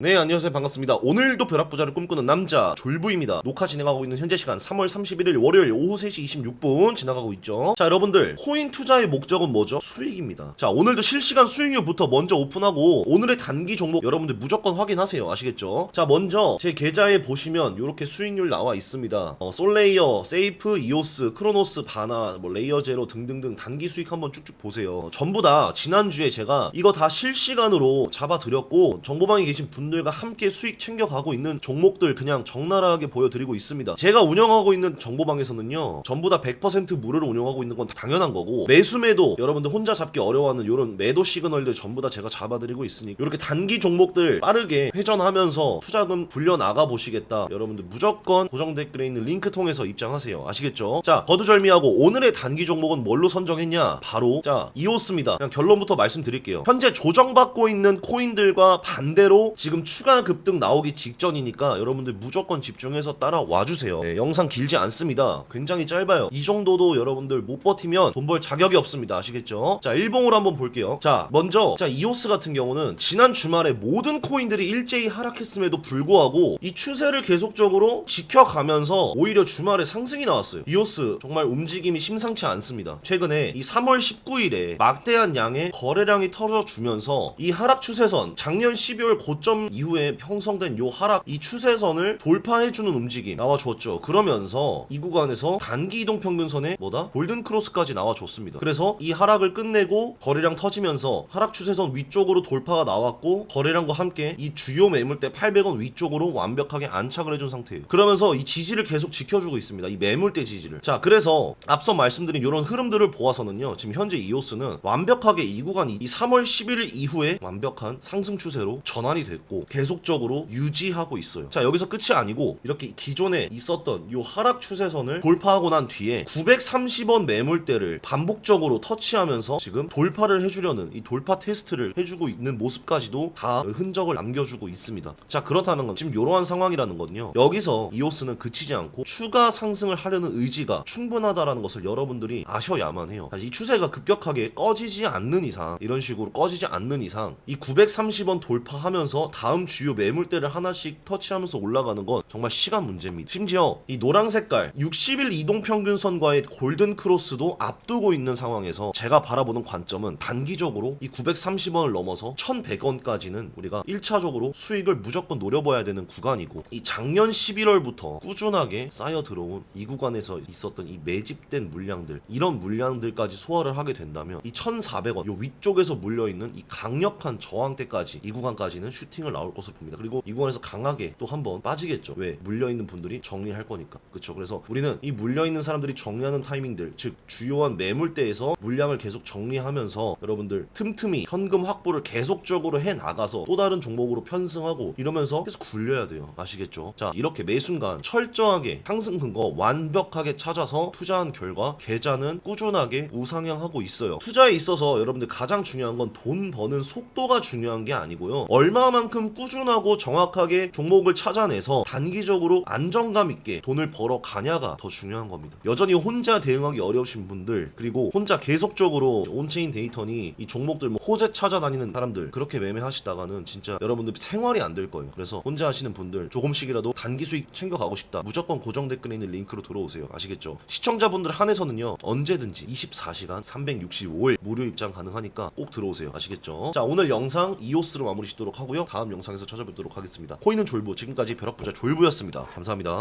네 안녕하세요. 반갑습니다. 오늘도 벼락부자를 꿈꾸는 남자 졸부입니다. 녹화 진행하고 있는 현재 시간 3월 31일 월요일 오후 3시 26분 지나가고 있죠. 자 여러분들 코인 투자의 목적은 뭐죠? 수익입니다. 자 오늘도 실시간 수익률부터 먼저 오픈하고 오늘의 단기 종목 여러분들 무조건 확인하세요. 아시겠죠? 자 먼저 제 계좌에 보시면 이렇게 수익률 나와 있습니다. 어, 솔레이어, 세이프, 이오스, 크로노스, 바나, 뭐 레이어 제로 등등등 단기 수익 한번 쭉쭉 보세요. 전부 다 지난주에 제가 이거 다 실시간으로 잡아드렸고 정보방에 계신 분 들과 함께 수익 챙겨가고 있는 종목들 그냥 적나라하게 보여드리고 있습니다. 제가 운영하고 있는 정보방에서는요, 전부 다 100% 무료로 운영하고 있는 건 당연한 거고, 매수매도 여러분들 혼자 잡기 어려워하는 이런 매도 시그널들 전부 다 제가 잡아드리고 있으니, 이렇게 단기 종목들 빠르게 회전하면서 투자금 굴려 나가 보시겠다. 여러분들 무조건 고정 댓글에 있는 링크 통해서 입장하세요. 아시겠죠? 자, 거두절미하고 오늘의 단기 종목은 뭘로 선정했냐? 바로, 자, 이오스입니다. 그냥 결론부터 말씀드릴게요. 현재 조정받고 있는 코인들과 반대로 지금 추가 급등 나오기 직전이니까 여러분들 무조건 집중해서 따라와 주세요. 네, 영상 길지 않습니다. 굉장히 짧아요. 이 정도도 여러분들 못 버티면 돈 벌 자격이 없습니다. 아시겠죠? 자, 일봉으로 한번 볼게요. 자, 먼저 자, 이오스 같은 경우는 지난 주말에 모든 코인들이 일제히 하락했음에도 불구하고 이 추세를 계속적으로 지켜가면서 오히려 주말에 상승이 나왔어요. 이오스 정말 움직임이 심상치 않습니다. 최근에 이 3월 19일에 막대한 양의 거래량이 터져주면서 이 하락 추세선 작년 12월 고점 이후에 형성된 요 하락 이 추세선을 돌파해주는 움직임 나와줬죠. 그러면서 이 구간에서 단기 이동 평균선에 뭐다 골든 크로스까지 나와줬습니다. 그래서 이 하락을 끝내고 거래량 터지면서 하락 추세선 위쪽으로 돌파가 나왔고 거래량과 함께 이 주요 매물대 800원 위쪽으로 완벽하게 안착을 해준 상태예요. 그러면서 이 지지를 계속 지켜주고 있습니다. 이 매물대 지지를. 자, 그래서 앞서 말씀드린 이런 흐름들을 보아서는요. 지금 현재 이오스는 완벽하게 이 구간이 이 3월 11일 이후에 완벽한 상승 추세로 전환이 됐고 계속적으로 유지하고 있어요. 자, 여기서 끝이 아니고 이렇게 기존에 있었던 이 하락 추세선을 돌파하고 난 뒤에 930원 매물대를 반복적으로 터치하면서 지금 돌파를 해주려는 이 돌파 테스트를 해주고 있는 모습까지도 다 흔적을 남겨주고 있습니다. 자, 그렇다는 건 지금 이러한 상황이라는 거는요. 여기서 이오스는 그치지 않고 추가 상승을 하려는 의지가 충분하다라는 것을 여러분들이 아셔야만 해요. 사실 이 추세가 급격하게 꺼지지 않는 이상 이런 식으로 꺼지지 않는 이상 이 930원 돌파하면서 다음 주요 매물대를 하나씩 터치하면서 올라가는 건 정말 시간 문제입니다. 심지어 이 노랑 색깔 60일 이동 평균선과의 골든 크로스도 앞두고 있는 상황에서 제가 바라보는 관점은 단기적으로 이 930원을 넘어서 1100원까지는 우리가 1차적으로 수익을 무조건 노려봐야 되는 구간이고 이 작년 11월부터 꾸준하게 쌓여 들어온 이 구간에서 있었던 이 매집된 물량들 이런 물량들까지 소화를 하게 된다면 이 1400원 요 위쪽에서 물려있는 이 강력한 저항대까지 이 구간까지는 슈팅을 나올 것으로 봅니다. 그리고 이 구간에서 강하게 또 한번 빠지겠죠. 왜? 물려있는 분들이 정리할 거니까. 그쵸. 그래서 우리는 이 물려있는 사람들이 정리하는 타이밍들, 즉, 주요한 매물대에서 물량을 계속 정리하면서 여러분들 틈틈이 현금 확보를 계속적으로 해 나가서 또 다른 종목으로 편승하고 이러면서 계속 굴려야 돼요. 아시겠죠? 자, 이렇게 매 순간 철저하게 상승 근거 완벽하게 찾아서 투자한 결과 계좌는 꾸준하게 우상향하고 있어요. 투자에 있어서 여러분들 가장 중요한 건 돈 버는 속도가 중요한 게 아니고요. 얼마만큼 꾸준하고 정확하게 종목을 찾아내서 단기적으로 안정감 있게 돈을 벌어 가냐가 더 중요한 겁니다. 여전히 혼자 대응하기 어려우신 분들 그리고 혼자 계속적으로 온체인 데이터니 이 종목들 뭐 호재 찾아다니는 사람들 그렇게 매매하시다가는 진짜 여러분들 생활이 안 될 거예요. 그래서 혼자 하시는 분들 조금씩이라도 단기 수익 챙겨가고 싶다. 무조건 고정 댓글에 있는 링크로 들어오세요. 아시겠죠? 시청자분들 한해서는요 언제든지 24시간 365일 무료 입장 가능하니까 꼭 들어오세요. 아시겠죠? 자 오늘 영상 이오스로 마무리 짓도록 하고요. 다음 영상에서 찾아뵙도록 하겠습니다. 코인은 졸부 지금까지 벼락부자 졸부였습니다. 감사합니다.